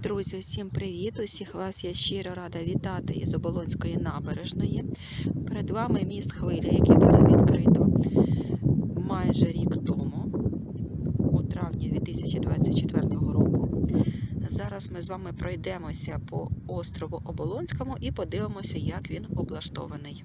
Друзі, всім привіт! Усіх вас я щиро рада вітати із Оболонської набережної. Перед вами міст хвиля, який було відкрито майже рік тому, у травні 2024 року. Зараз ми з вами пройдемося по острову Оболонському і подивимося, як він облаштований.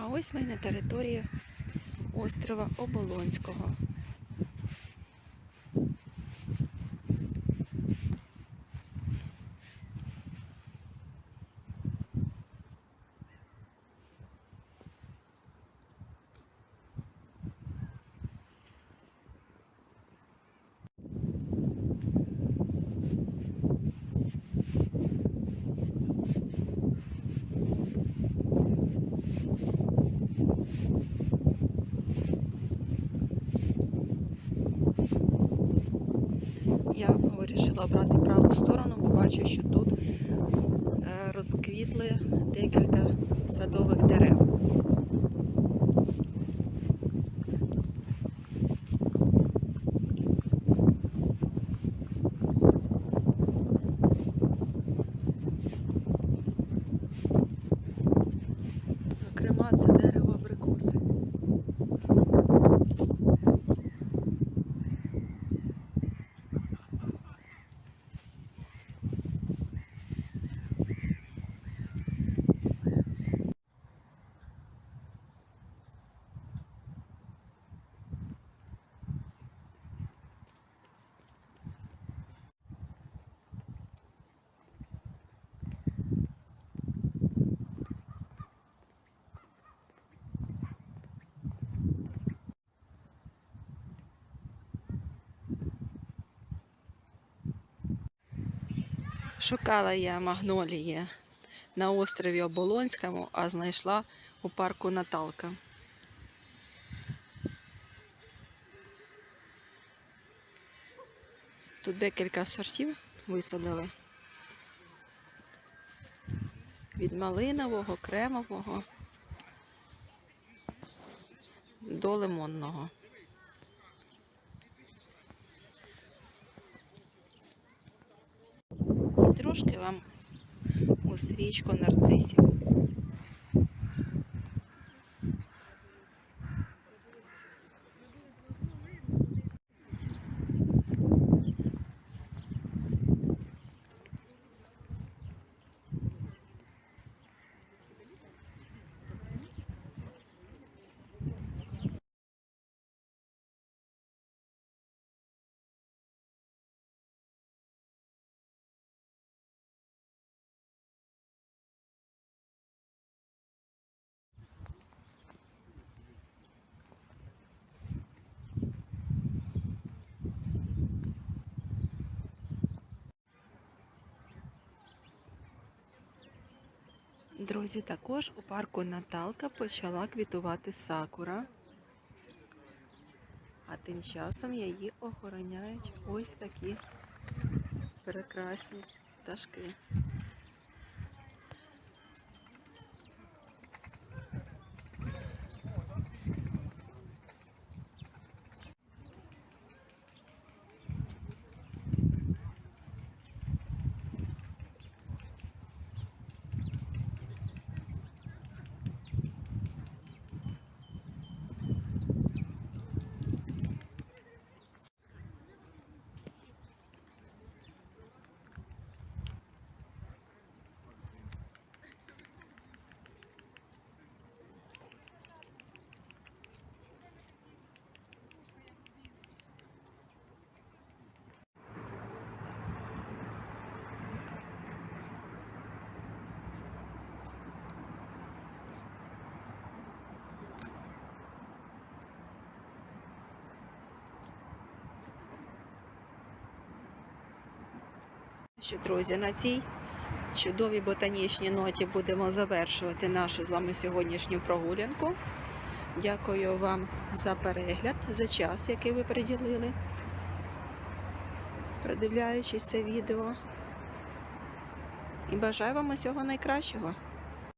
А ось ми на території острова Оболонського. Я вирішила праву сторону, побачу, що тут е, розквітли декілька садових дерев. Шукала я магнолії на острові Оболонському, а знайшла у парку Наталка. Тут декілька сортів висадили. Від малинового, кремового до лимонного. Трошки вам у стрічку нарцисів. Друзі, також у парку Наталка почала квітувати сакура. А тим часом її охороняють ось такі прекрасні пташки. Що, друзі, на цій чудовій ботанічній ноті будемо завершувати нашу з вами сьогоднішню прогулянку. Дякую вам за перегляд, за час, який ви приділили, продивляючись це відео. І бажаю вам усього найкращого.